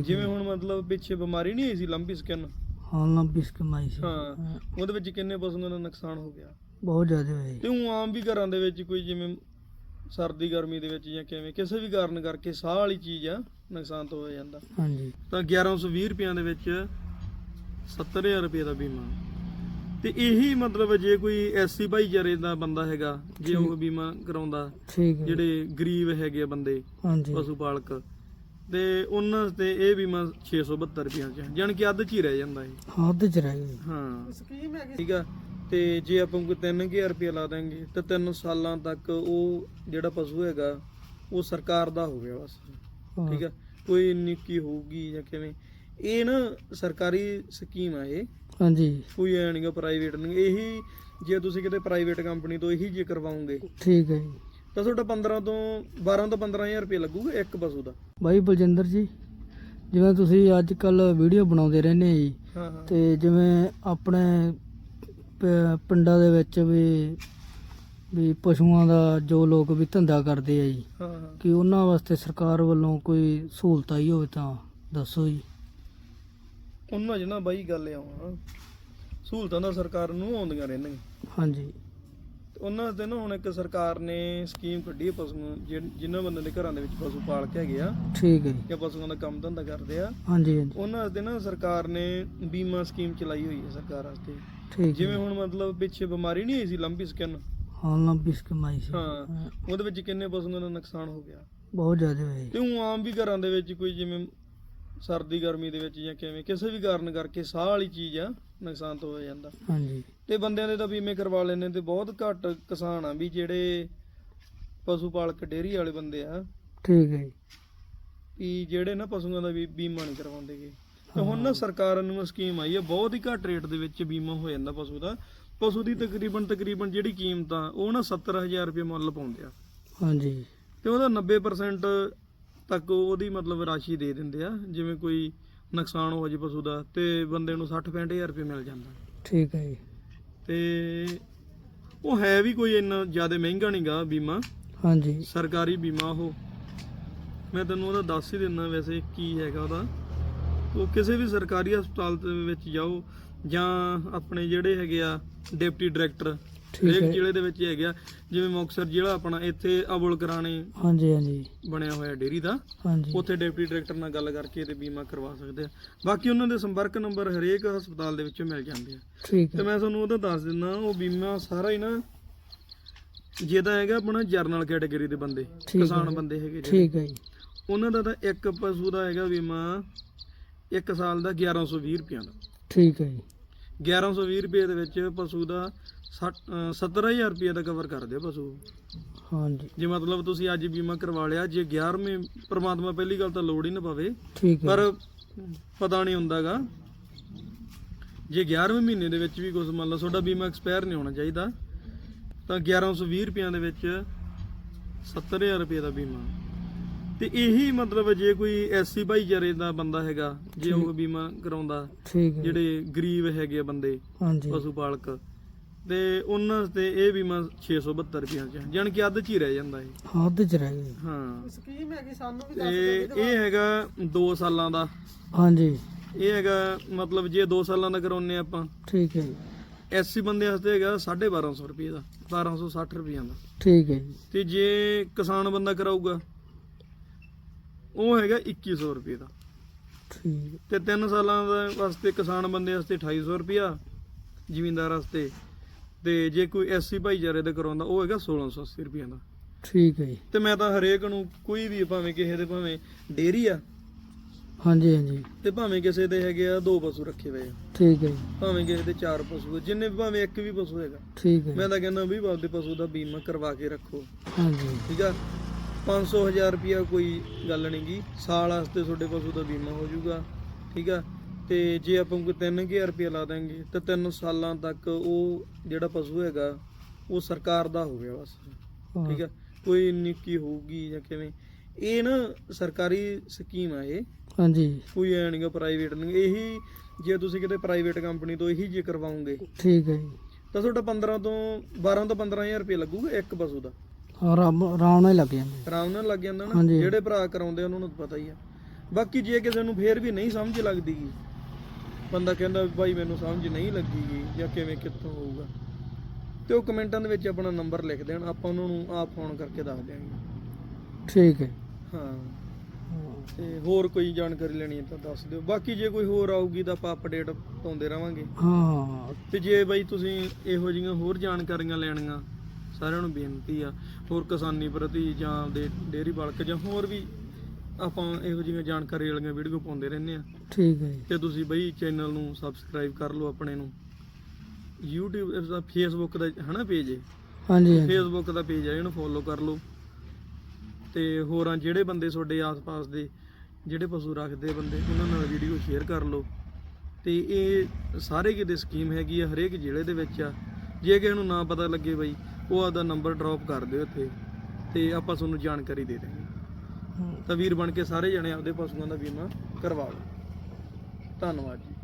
ਜਿਵੇਂ ਹੁਣ ਮਤਲਬ ਪਿੱਛੇ ਬਿਮਾਰੀ ਨਹੀਂ ਆਈ ਸੀ ਲੰਬੀ ਸਕਿਨ ਹਾਂ ਲੰਬੀ ਸਕਮਾਈ ਸੀ। ਹਾਂ ਉਹਦੇ ਵਿੱਚ ਕਿੰਨੇ ਪਸ਼ੂਆਂ ਦਾ ਨੁਕਸਾਨ ਹੋ ਗਿਆ? ਬਹੁਤ ਜ਼ਿਆਦਾ ਹੋਇਆ ਤੇ ਉਹ ਆਮ ਵੀ ਘਰਾਂ ਦੇ ਵਿੱਚ ਕੋਈ ਜਿਵੇਂ ਸਰਦੀ ਗਰਮੀ ਦੇ ਵਿੱਚ ਜਾਂ ਕਿਵੇਂ ਕਿਸੇ ਵੀ ਕਾਰਨ ਕਰਕੇ ਸਾਹ ਵਾਲੀ ਚੀਜ਼ ਆ ਨੁਕਸਾਨ ਤਾਂ ਹੋ ਜਾਂਦਾ। ਹਾਂਜੀ। ਤਾਂ 1120 ਰੁਪਈਆਂ ਦੇ ਵਿੱਚ 70000 ਰੁਪਏ ਦਾ ਬੀਮਾ। ਤੇ ਇਹੀ ਮਤਲਬ ਜੇ ਕੋਈ ਐਸਸੀ ਭਾਈਚਾਰੇ ਦਾ ਬੰਦਾ ਹੈਗਾ ਜੇ ਉਹ ਬੀਮਾ ਕਰਾਉਂਦਾ ਠੀਕ ਹੈ ਜਿਹੜੇ ਗਰੀਬ ਹੈਗੇ ਆ ਬੰਦੇ ਹਾਂਜੀ। ਪਸ਼ੂ ਪਾਲਕ ਤੇ ਉਹਨਾਂ ਤੇ ਇਹ ਬੀਮਾ 672 ਰੁਪਈਆ ਚ ਜਾਣੀ ਕਿ ਅੱਧ ਚ ਹੀ ਰਹਿ ਜਾਂਦਾ ਇਹ। ਹੱਦ ਚ ਰਹਿ ਗਈ ਹਾਂ। ਸਕੀਮ ਹੈ ਠੀਕ ਆ। ਤੇ ਜੇ ਆਪਾਂ ਕੋਈ 3000 ਰੁਪਏ ਲਾ ਦਾਂਗੇ ਤੇ 3 ਸਾਲਾਂ ਤੱਕ ਉਹ ਜਿਹੜਾ ਪਸ਼ੂ ਹੈਗਾ ਉਹ ਸਰਕਾਰ ਦਾ ਹੋ ਗਿਆ ਬਸ ਠੀਕ ਆ। ਕੋਈ ਨਿੱਕੀ ਹੋਊਗੀ ਜਾਂ ਕਿਵੇਂ ਇਹ ਨਾ ਸਰਕਾਰੀ ਸਕੀਮ ਆ ਇਹ। ਹਾਂਜੀ। ਕੋਈ ਐ ਨਹੀਂਗਾ ਪ੍ਰਾਈਵੇਟ ਨਹੀਂ ਇਹੀ ਜੇ ਤੁਸੀਂ ਕਿਤੇ ਪ੍ਰਾਈਵੇਟ ਕੰਪਨੀ ਤੋਂ ਇਹੀ ਜੇ ਕਰਵਾਉਂਗੇ ਠੀਕ ਹੈ ਜੀ। ਤਾਂ ਤੁਹਾਡਾ 15 ਤੋਂ 12 ਤੋਂ 15000 ਰੁਪਏ ਲੱਗੂਗਾ ਇੱਕ ਪਸ਼ੂ ਦਾ। ਬਾਈ ਬਲਜਿੰਦਰ ਜੀ ਜਿਵੇਂ ਤੁਸੀਂ ਅੱਜ ਕੱਲ ਵੀਡੀਓ ਬਣਾਉਂਦੇ ਰਹਿੰਦੇ ਆ ਜੀ ਹਾਂ ਹਾਂ। ਤੇ ਜਿਵੇਂ ਆਪਣੇ ਪ- ਪਿੰਡਾਂ ਦੇ ਵਿੱਚ ਵੀ ਵੀ ਪਸ਼ੂਆਂ ਦਾ ਜੋ ਲੋਕ ਵੀ ਧੰਦਾ ਕਰਦੇ ਆ ਜੀ ਹਾਂ ਹਾਂ। ਕਿ ਉਹਨਾਂ ਵਾਸਤੇ ਸਰਕਾਰ ਵੱਲੋਂ ਕੋਈ ਸਹੂਲਤ ਆਈ ਹੋਵੇ ਤਾਂ ਦੱਸੋ ਜੀ। ਉਹਨਾਂ ਨਾ ਬਾਈ ਗੱਲ ਆਉਂ ਸਹੂਲਤਾਂ ਤਾਂ ਸਰਕਾਰ ਨੂੰ ਆਉਂਦੀਆਂ ਰਹਿੰਦੀਆਂ। ਹਾਂਜੀ। ਉਹਨਾਂ ਤੇ ਨਾ ਹੁਣ ਇੱਕ ਸਰਕਾਰ ਨੇ ਸਕੀਮ ਕੱਢੀ ਹੈ ਪਸ਼ੂ ਜਿਨ੍ਹਾਂ ਬੰਦੇ ਦੇ ਘਰਾਂ ਦੇ ਵਿੱਚ ਪਸ਼ੂ ਪਾਲ ਕੇ ਹੈਗੇ ਆ ਠੀਕ ਹੈ ਜੀ। ਜਾਂ ਪਸ਼ੂਆਂ ਦਾ ਕੰਮ ਧੰਦਾ ਕਰਦੇ ਆ ਹਾਂਜੀ ਹਾਂਜੀ। ਉਹਨਾਂ ਤੇ ਨਾ ਸਰਕਾਰ ਨੇ ਬੀਮਾ ਸਕੀਮ ਚਲਾਈ ਹੋਈ ਹੈ ਸਰਕਾਰ ਵਾਸਤੇ। ਠੀਕ ਜਿਵੇਂ ਹੁਣ ਮਤਲਬ ਪਿੱਛੇ ਬਿਮਾਰੀ ਨਹੀਂ ਆਈ ਸੀ ਲੰਬੀ ਸਕਿਨ ਹਾਂ ਲੰਬੀ ਸਕਮਾਈ ਸੀ। ਹਾਂ ਉਹਦੇ ਵਿੱਚ ਕਿੰਨੇ ਪਸ਼ੂਆਂ ਦਾ ਨੁਕਸਾਨ ਹੋ ਗਿਆ। ਬਹੁਤ ਜ਼ਿਆਦਾ ਹੋਇਆ ਤੇ ਉਹ ਆਮ ਵੀ ਘਰਾਂ ਦੇ ਵਿੱਚ ਕੋਈ ਜਿਵੇਂ ਸਰਦੀ ਗਰਮੀ ਦੇ ਵਿੱਚ ਜਾਂ ਕਿਵੇਂ ਕਿਸੇ ਵੀ ਕਾਰਨ ਕਰਕੇ ਸਾਹ ਵਾਲੀ ਚੀਜ਼ ਆ ਨੁਕਸਾਨ ਤਾਂ ਹੋ ਜਾਂਦਾ। ਹਾਂਜੀ। ਤੇ ਬੰਦਿਆਂ ਦੇ ਤਾਂ ਬੀਮੇ ਕਰਵਾ ਲੈਣੇ ਤੇ ਬਹੁਤ ਘੱਟ ਕਿਸਾਨ ਆ ਵੀ ਜਿਹੜੇ ਪਸ਼ੂ ਪਾਲਕ ਡੇਅਰੀ ਵਾਲੇ ਬੰਦੇ ਆ। ਠੀਕ ਹੈ ਜੀ। ਵੀ ਜਿਹੜੇ ਨਾ ਪਸ਼ੂਆਂ ਦਾ ਵੀ ਬੀਮਾ ਨਹੀਂ ਕਰਵਾਉਂਦੇਗੇ ਤੇ ਹੁਣ ਨਾ ਸਰਕਾਰ ਨੂੰ ਸਕੀਮ ਆਈ ਹੈ ਬਹੁਤ ਹੀ ਘੱਟ ਰੇਟ ਦੇ ਵਿੱਚ ਬੀਮਾ ਹੋ ਜਾਂਦਾ ਪਸ਼ੂ ਦਾ। ਪਸ਼ੂ ਦੀ ਤਕਰੀਬਨ ਤਕਰੀਬਨ ਜਿਹੜੀ ਕੀਮਤ ਆ ਉਹ ਨਾ 70000 ਰੁਪਏ ਮੁੱਲ ਪਾਉਂਦੇ ਆ। ਹਾਂਜੀ। ਤੇ ਉਹਦਾ 90% ਤੱਕ ਉਹਦੀ ਮਤਲਬ ਰਾਸ਼ੀ ਦੇ ਦਿੰਦੇ ਆ ਜਿਵੇਂ ਕੋਈ ਨੁਕਸਾਨ ਹੋ ਜੇ ਪਸ਼ੂ ਦਾ ਤੇ ਬੰਦੇ ਨੂੰ 60 65000 ਰੁਪਏ ਮਿਲ ਜਾਂਦਾ। ਠੀਕ ਹੈ ਜੀ। ਤੇ ਉਹ ਹੈ ਵੀ ਕੋਈ ਇੰਨਾ ਜ਼ਿਆਦਾ ਮਹਿੰਗਾ ਨਹੀਂਗਾ ਬੀਮਾ। ਹਾਂਜੀ। ਸਰਕਾਰੀ ਬੀਮਾ ਉਹ। ਮੈਂ ਤੈਨੂੰ ਉਹਦਾ ਦੱਸ ਹੀ ਦਿੰਦਾ ਵੈਸੇ ਕੀ ਹੈਗਾ ਉਹਦਾ। ਉਹ ਕਿਸੇ ਵੀ ਸਰਕਾਰੀ ਹਸਪਤਾਲ ਦੇ ਵਿੱਚ ਜਾਓ ਜਾਂ ਆਪਣੇ ਜਿਹੜੇ ਹੈਗੇ ਆ ਡਿਪਟੀ ਡਾਇਰੈਕਟਰ ਠੀਕ ਹਰੇਕ ਹੈ। ਜ਼ਿਲ੍ਹੇ ਦੇ ਵਿੱਚ ਹੈਗੇ ਆ। ਜਿਵੇਂ ਮੁਕਤਸਰ ਜ਼ਿਲ੍ਹਾ ਆਪਣਾ ਇੱਥੇ ਅਬੁਲ ਕਰਾਣੇ ਹਾਂਜੀ ਹਾਂਜੀ। ਬਣਿਆ ਹੋਇਆ ਡੇਰੀ ਦਾ। ਹਾਂਜੀ। ਉੱਥੇ ਡਿਪਟੀ ਡਾਇਰੈਕਟਰ ਨਾਲ ਗੱਲ ਕਰਕੇ ਤੇ ਬੀਮਾ ਕਰਵਾ ਸਕਦੇ ਆ। ਬਾਕੀ ਉਹਨਾਂ ਦੇ ਸੰਪਰਕ ਨੰਬਰ ਹਰੇਕ ਹਸਪਤਾਲ ਦੇ ਵਿੱਚੋਂ ਮਿਲ ਜਾਂਦੇ ਆ। ਠੀਕ ਤੇ ਹੈ ਮੈਂ ਤੁਹਾਨੂੰ ਉਹਦਾ ਦੱਸ ਦਿੰਦਾ ਉਹ ਬੀਮਾ ਸਾਰਾ ਹੀ ਨਾ ਜਿਹਦਾ ਹੈਗਾ ਆਪਣਾ ਜਰਨਲ ਕੈਟਾਗਰੀ ਦੇ ਬੰਦੇ ਠੀਕ ਹੈ। ਕਿਸਾਨ ਬੰਦੇ ਹੈਗੇ ਜਿਹੜੇ। ਠੀਕ ਹੈ ਜੀ। ਉਹਨਾਂ ਦਾ ਤਾਂ ਇੱਕ ਪਸ਼ੂ ਦਾ ਹੈਗਾ ਬੀਮਾ ਇੱਕ ਸਾਲ ਦਾ 1120 ਰੁਪਏ ਦਾ। ਠੀਕ ਹੈ ਜੀ। 1120 ਰੁਪਏ ਦੇ ਵਿੱਚ ਪਸ਼ੂ ਦਾ 70000 ਰੁਪਏ ਦਾ ਕਵਰ ਕਰਦੇ ਪਸ਼ੂ। ਹਾਂਜੀ। ਜੇ ਮਤਲਬ ਤੁਸੀਂ ਅੱਜ ਬੀਮਾ ਕਰਵਾ ਲਿਆ ਜੇ 11ਵੇਂ ਪ੍ਰਮਾਤਮਾ ਪਹਿਲੀ ਗੱਲ ਤਾਂ ਲੋੜ ਹੀ ਨਾ ਪਵੇ। ਠੀਕ ਹੈ। ਪਰ ਪਤਾ ਨਹੀਂ ਹੁੰਦਾਗਾ। ਜੇ 11ਵੇਂ ਮਹੀਨੇ ਦੇ ਵਿੱਚ ਵੀ ਕੁਝ ਮੰਨ ਲਓ ਤੁਹਾਡਾ ਬੀਮਾ ਐਕਸਪਾਇਰ ਨਹੀਂ ਹੋਣਾ ਚਾਹੀਦਾ ਤਾਂ 1120 ਰੁਪਈਆਂ ਦੇ ਵਿੱਚ 70000 ਰੁਪਏ ਦਾ ਬੀਮਾ। ਤੇ ਇਹੀ ਮਤਲਬ ਜੇ ਕੋਈ ਐਸਸੀ ਭਾਈਚਾਰੇ ਦਾ ਬੰਦਾ ਹੈਗਾ ਜੇ ਉਹ ਬੀਮਾ ਕਰਾਉਂਦਾ ਠੀਕ ਹੈ। ਜਿਹੜੇ ਗਰੀਬ ਹੈਗੇ ਆ ਬੰਦੇ ਹਾਂਜੀ। ਪਸ਼ੂ ਪਾਲਕ ਤੇ ਉਹਨਾਂ ਤੇ ਇਹ ਬੀਮਾ 672 ਰੁਪਈਆਂ ਚ ਜਾਣੀ ਕਿ ਅੱਧ ਚ ਹੀ ਰਹਿ ਜਾਂਦਾ ਇਹ। ਹੱਦ ਚ ਰਹਿ ਗਈ ਹਾਂ। ਸਕੀਮ ਹੈਗੀ ਸਾਨੂੰ ਤੇ ਇਹ ਹੈਗਾ 2 ਸਾਲਾਂ ਦਾ। ਹਾਂਜੀ। ਇਹ ਹੈਗਾ ਮਤਲਬ ਜੇ 2 ਸਾਲਾਂ ਦਾ ਕਰਾਉਨੇ ਆਪਾਂ ਠੀਕ ਹੈ ਜੀ। ਐਸਸੀ ਬੰਦੇ ਵਾਸਤੇ ਹੈਗਾ 1250 ਰੁਪਏ ਦਾ 1260 ਰੁਪਈਆਂ ਦਾ। ਠੀਕ ਹੈ ਜੀ। ਤੇ ਜੇ ਕਿਸਾਨ ਬੰਦਾ ਕਰਾਊਗਾ ਉਹ ਹੈਗਾ 2100 ਰੁਪਏ ਦਾ। ਠੀਕ ਤੇ 3 ਸਾਲਾਂ ਦਾ ਵਾਸਤੇ ਕਿਸਾਨ ਬੰਦੇ ਵਾਸਤੇ 2800 ਰੁਪਿਆ ਜ਼ਿਮੀਂਦਾਰ ਵਾਸਤੇ। ਤੇ ਜੇ ਕੋਈ ਐਸਸੀ ਭਾਈਚਾਰੇ ਦਾ ਕਰਾਉਂਦਾ ਉਹ ਹੈਗਾ 1680 ਰੁਪਏ ਦਾ। ਠੀਕ ਹੈ ਜੀ। ਤੇ ਮੈਂ ਤਾਂ ਹਰੇਕ ਨੂੰ ਕੋਈ ਵੀ ਭਾਵੇਂ ਕਿਸੇ ਦੇ ਭਾਵੇਂ ਡੇਰੀ ਆ ਹਾਂਜੀ ਹਾਂਜੀ। ਤੇ ਭਾਵੇਂ ਕਿਸੇ ਦੇ ਹੈਗੇ ਆ ਦੋ ਪਸ਼ੂ ਰੱਖੇ ਹੋਏ ਆ। ਠੀਕ ਹੈ ਜੀ। ਭਾਵੇਂ ਕਿਸੇ ਦੇ ਚਾਰ ਪਸ਼ੂ ਆ, ਜਿੰਨੇ ਵੀ ਭਾਵੇਂ ਇੱਕ ਵੀ ਪਸ਼ੂ ਹੈਗਾ। ਠੀਕ ਹੈ। ਮੈਂ ਤਾਂ ਕਹਿੰਦਾ ਵੀ ਆਪਦੇ ਪਸ਼ੂ ਦਾ ਬੀਮਾ ਕਰਵਾ ਕੇ ਰੱਖੋ। ਹਾਂਜੀ। ਠੀਕ ਆ? 500 ਹਜ਼ਾਰ ਰੁਪਿਆ ਕੋਈ ਗੱਲ ਨਹੀਂ ਗੀ। ਸਾਲ ਵਾਸਤੇ ਤੁਹਾਡੇ ਪਸ਼ੂ ਦਾ ਬੀਮਾ ਹੋ ਜਾਊਗਾ ਠੀਕ ਆ? ਤੇ ਜੇ ਆਪਾਂ ਕੋਈ 3000 ਰੁਪਿਆ ਲਾ ਦਾਂਗੇ ਤਾਂ 3 ਸਾਲਾਂ ਤੱਕ ਉਹ ਜਿਹੜਾ ਪਸ਼ੂ ਹੈਗਾ ਉਹ ਸਰਕਾਰ ਦਾ ਹੋ ਗਿਆ ਬਸ ਠੀਕ ਆ? ਕੋਈ ਨਿੱਕੀ ਹੋਊਗੀ ਜਾਂ ਕਿਵੇਂ? ਇਹ ਨਾ ਸਰਕਾਰੀ ਸਕੀਮ ਆ ਇਹ। ਹਾਂਜੀ। ਕੋਈ ਐ ਨਹੀਂਗਾ ਪ੍ਰਾਈਵੇਟ ਨਹੀਂ ਇਹੀ ਜੇ ਤੁਸੀਂ ਕਿਤੇ ਪ੍ਰਾਈਵੇਟ ਕੰਪਨੀ ਤੋਂ ਇਹੀ ਜੇ ਕਰਵਾਉਂਗੇ ਠੀਕ ਹੈ ਜੀ। ਤਾਂ ਤੁਹਾਡਾ 15 ਤੋਂ 12 ਤੋਂ 15000 ਰੁਪਏ ਲੱਗੂਗਾ ਇੱਕ ਪਸ਼ੂ ਦਾ। ਆਰਾਮ ਆਰਾਮ ਨਾਲ ਹੀ ਲੱਗ ਜਾਂਦੇ। ਆਰਾਮ ਨਾਲ ਲੱਗ ਜਾਂਦਾ ਨਾ ਹਾਂਜੀ। ਜਿਹੜੇ ਭਰਾ ਕਰਾਉਂਦੇ ਆ ਉਹਨਾਂ ਨੂੰ ਤਾਂ ਪਤਾ ਹੀ ਆ। ਬਾਕੀ ਜੇ ਕਿਸੇ ਨੂੰ ਫੇਰ ਵੀ ਨਹੀਂ ਸਮਝ ਲੱਗਦੀ ਗੀ ਬੰਦਾ ਕਹਿੰਦਾ ਵੀ ਭਾਈ ਮੈਨੂੰ ਸਮਝ ਨਹੀਂ ਲੱਗੀ ਗੀ ਜਾਂ ਕਿਵੇਂ ਕਿੱਥੋਂ ਹੋਊਗਾ। ਤੇ ਉਹ ਕਮੈਂਟਾਂ ਦੇ ਵਿੱਚ ਆਪਣਾ ਨੰਬਰ ਲਿਖ ਦੇਣ ਆਪਾਂ ਉਹਨਾਂ ਨੂੰ ਆਪ ਫੋਨ ਕਰਕੇ ਦੱਸ ਦਿਆਂਗੇ। ਠੀਕ ਹੈ। ਹਾਂ। ਹਾਂ, ਤੇ ਹੋਰ ਕੋਈ ਜਾਣਕਾਰੀ ਲੈਣੀ ਹੈ ਤਾਂ ਦੱਸ ਦਿਓ। ਬਾਕੀ ਜੇ ਕੋਈ ਹੋਰ ਆਊਗੀ ਤਾਂ ਆਪਾਂ ਅਪਡੇਟ ਪਾਉਂਦੇ ਰਵਾਂਗੇ। ਹਾਂ। ਤੇ ਜੇ ਬਾਈ ਤੁਸੀਂ ਇਹੋ ਜਿਹੀਆਂ ਹੋਰ ਜਾਣਕਾਰੀਆਂ ਲੈਣੀਆਂ ਸਾਰਿਆਂ ਨੂੰ ਬੇਨਤੀ ਆ ਹੋਰ ਕਿਸਾਨੀ ਪ੍ਰਤੀ ਜਾਂ ਦੇ ਡੇਅਰੀ ਬਲਕ ਜਾਂ ਹੋਰ ਵੀ ਆਪਾਂ ਇਹੋ ਜਿਹੀਆਂ ਜਾਣਕਾਰੀ ਵਾਲੀਆਂ ਵੀਡੀਓ ਪਾਉਂਦੇ ਰਹਿੰਦੇ ਆ। ਠੀਕ ਹੈ ਜੀ। ਤੇ ਤੁਸੀਂ ਬਈ ਚੈਨਲ ਨੂੰ ਸਬਸਕ੍ਰਾਈਬ ਕਰ ਲਓ ਆਪਣੇ ਨੂੰ। YouTube ਦਾ Facebook ਦਾ ਹਨਾ ਪੇਜ ਹੈ ਹਾਂਜੀ ਹਾਂਜੀ। Facebook ਦਾ ਪੇਜ ਹੈ ਇਹਨੂੰ ਫੋਲੋ ਕਰ ਲਓ। ਤੇ ਹੋਰਾਂ ਜਿਹੜੇ ਬੰਦੇ ਤੁਹਾਡੇ ਆਸ-ਪਾਸ ਦੇ ਜਿਹੜੇ ਪਸ਼ੂ ਰੱਖਦੇ ਬੰਦੇ ਉਹਨਾਂ ਨਾਲ ਵੀਡੀਓ ਸ਼ੇਅਰ ਕਰ ਲਓ। ਤੇ ਇਹ ਸਾਰੇ ਕਿਤੇ ਸਕੀਮ ਹੈਗੀ ਆ ਹਰੇਕ ਜ਼ਿਲ੍ਹੇ ਦੇ ਵਿੱਚ ਆ। ਜੇ ਕਿਸੇ ਨੂੰ ਨਾ ਪਤਾ ਲੱਗੇ ਬਈ ਉਹ ਆਪਦਾ ਨੰਬਰ ਡ੍ਰੌਪ ਕਰ ਦਿਓ ਇੱਥੇ ਤੇ ਆਪਾਂ ਤੁਹਾਨੂੰ ਜਾਣਕਾਰੀ ਦੇ ਦੇਵਾਂਗੇ ਹਾਂ। ਤਾਂ ਵੀਰ ਬਣ ਕੇ ਸਾਰੇ ਜਣੇ ਆਪਦੇ ਪਸ਼ੂਆਂ ਦਾ ਬੀਮਾ ਕਰਵਾ ਲਓ। ਧੰਨਵਾਦ ਜੀ।